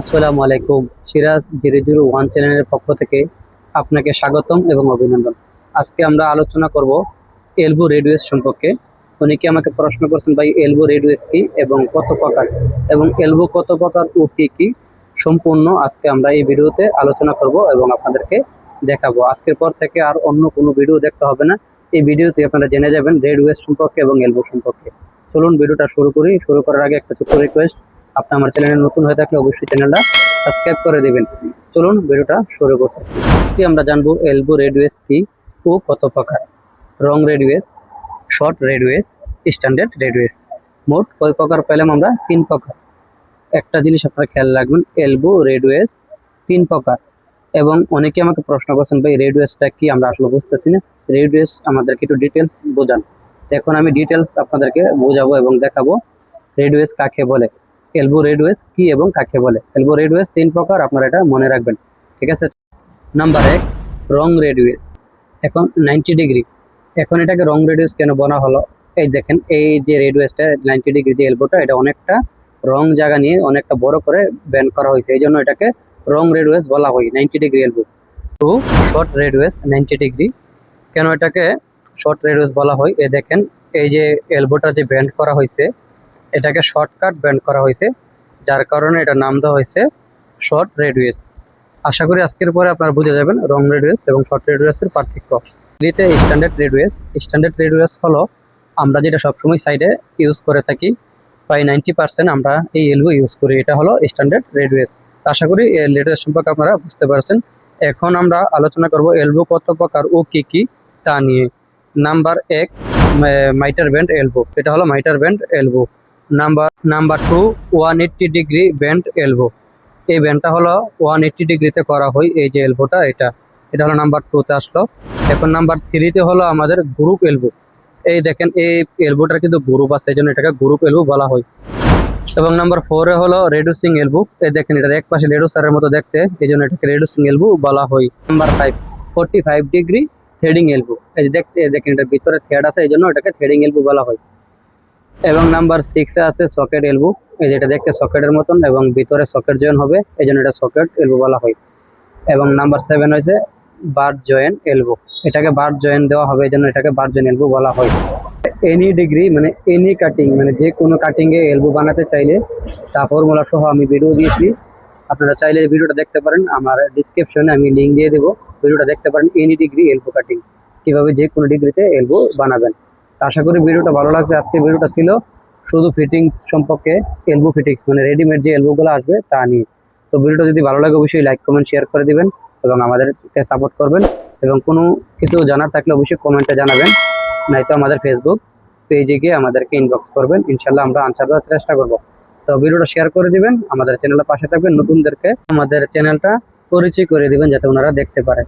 আসসালামু আলাইকুম। Siraj zero zero one চ্যানেলের পক্ষ থেকে আপনাকে স্বাগতম এবং অভিনন্দন। আজকে আমরা আলোচনা করব এলবো রেডিওস সম্পর্কে। অনেকে আমাকে প্রশ্ন করছেন, ভাই, এলবো রেডিওস কি এবং কত প্রকার? এবং এলবো কত প্রকার ও কি কি সম্পূর্ণ আজকে আমরা এই ভিডিওতে আলোচনা করব এবং আপনাদেরকে দেখাবো। আজকের পর থেকে আর অন্য কোনো ভিডিও দেখতে হবে না। এই ভিডিওতে আপনারা জেনে যাবেন রেডিওস সম্পর্কে এবং এলবো সম্পর্কে। চলুন ভিডিওটা শুরু করি। শুরু করার আগে একটা ছোট্ট রিকোয়েস্ট আপনি আমার চ্যানেলে নতুন হয়ে থাকলে অবশ্যই চ্যানেলটা সাবস্ক্রাইব করে দেবেন। চলুন ভিডিওটা শুরু করতেছি। আজকে আমরা জানব এলবো রেডিওয়েস কি ও কত প্রকার? রং রেডিওয়েস শর্ট রেডিওয়েস স্ট্যান্ডার্ড রেডিওয়েস মোট কয় প্রকার পেলাম আমরা? তিন প্রকার। একটা জিনিস আপনারা খেয়াল রাখবেন, এলবো রেডিওয়েস তিন প্রকার। এবং অনেকে আমাকে প্রশ্ন করছেন, ভাই রেডিওয়েসটা কি? আমরা আসলে বুঝতেছি না। রেডিওয়েস আমাদেরকে একটু ডিটেলস বোঝান। এখন আমি ডিটেলস আপনাদেরকে বোঝাবো এবং দেখাবো। রেডিওয়েস কাকে বলে? এলবো রেডওয়েস কি এবং কাকে বলে? এলবো রেড রেডওয়েস তিন প্রকার আপনারা এটা মনে রাখবেন। ঠিক আছে? নাম্বার এক, রং রেডওয়েস এখন নাইনটি ডিগ্রি এখন এটাকে রং রেডিউস কেন বলা হলো? এই দেখেন, এই যে রেডওয়েসটা নাইনটি ডিগ্রি যে এলবোটা এটা অনেকটা রং জায়গা নিয়ে অনেকটা বড় করে ব্যান করা হয়েছে। এই জন্য এটাকে রং রেডওয়েস বলা হয় ninety degree elbow two short radius ninety degree কেন এটাকে শর্ট রেডওয়েস বলা হয়? এ দেখেন, এই যে এলবোটা যে ব্যান্ড করা হয়েছে এটাকে শর্টকাট ব্যান্ড করা হয়েছে, যার কারণে এটা নাম দেওয়া হয়েছে শর্ট রেডিউস আশা করি আজকের পরে আপনারা বুঝে যাবেন রং রেডিউস এবং শর্ট রেডিউসের পার্থক্য। দিতে স্ট্যান্ডার্ড রেডিউস স্ট্যান্ডার্ড রেডিউস হলো, আমরা যেটা সবসময় সাইডে ইউজ করে থাকি, প্রায় নাইনটি পার্সেন্ট আমরা এই এলবো ইউজ করি। এটা হলো স্ট্যান্ডার্ড রেডিউস আশা করি এই রেডিউস সম্পর্কে আপনারা বুঝতে পারছেন। এখন আমরা আলোচনা করব এলবো কত প্রকার ও কি কি তা নিয়ে। নাম্বার এক মাইটার ব্যান্ড এলবো এটা হলো miter bend elbow number number two one eighty degree bend elbow এই ব্যান্ডটা হলো ওয়ান এইট্টি ডিগ্রিতে করা হয় এই যে এলবোটা এটা। এটা হলো নাম্বার টুতে আসলো। এখন নাম্বার থ্রিতে হলো আমাদের গ্রুপ এলবো এই দেখেন, এই এলবোটার কিন্তু গ্রুপ আছে, এই জন্য এটাকে গ্রুপ এলবো বলা হয়। এবং নাম্বার ফোরে হলো রেডুসিং এলবো এই দেখেন, এটার এক পাশে রেডুসারের মতো দেখতে, এই জন্য এটাকে রেডুসিং এলবো বলা হয়। Number five forty five degree threading elbow এই দেখতে দেখেন, এটার ভিতরে থ্রেড আছে, এই জন্য এটাকে থ্রেডিং এলবো বলা হয়। এবং নাম্বার সিক্সে আছে সকেট এলবো এই যেটা দেখতে সকেটের মতন এবং ভিতরে সকেট জয়েন হবে, এই জন্য এটা সকেট এলবো বলা হয়। এবং নাম্বার সেভেন হয়েছে বার্ড জয়েন এলবো এটাকে বার্ড জয়েন দেওয়া হবে, এই জন্য এটাকে বার্ড জয়েন এলবো বলা হয়। এনি ডিগ্রি মানে এনি কাটিং মানে যে কোনো কাটিংয়ে এলবো বানাতে চাইলে, তা ফর্মুলা সহ আমি ভিডিও দিয়েছি। আপনারা চাইলে ভিডিওটা দেখতে পারেন, আমার ডিসক্রিপশনে আমি লিঙ্ক দিয়ে দেবো। ভিডিওটা দেখতে পারেন এনি ডিগ্রি এলবো কাটিং কীভাবে যে কোনো ডিগ্রিতে এলবো বানাবেন। আশা করি ভিডিওটা ভালো লাগছে। আজকে ভিডিওটা ছিল শুধু ফিটিংস সম্পর্কে এলবো ফিটিংস মানে রেডিমেড যে এলবোগুলো আসবে তা নিয়ে। তো ভিডিওটা যদি ভালো লাগে, অবশ্যই লাইক কমেন্ট শেয়ার করে দিবেন এবং আমাদেরকে সাপোর্ট করবেন। এবং কোনো কিছু জানার থাকলে অবশ্যই কমেন্টে জানাবেন। নয়তো আমাদের ফেসবুক পেজে গিয়ে আমাদেরকে ইনবক্স করবেন। ইনশাল্লাহ আমরা আনসার দেওয়ার চেষ্টা করব। তো ভিডিওটা শেয়ার করে দিবেন, আমাদের চ্যানেলের পাশে থাকবেন। নতুনদেরকে আমাদের চ্যানেলটা পরিচয় করে দিবেন, যাতে ওনারা দেখতে পারে।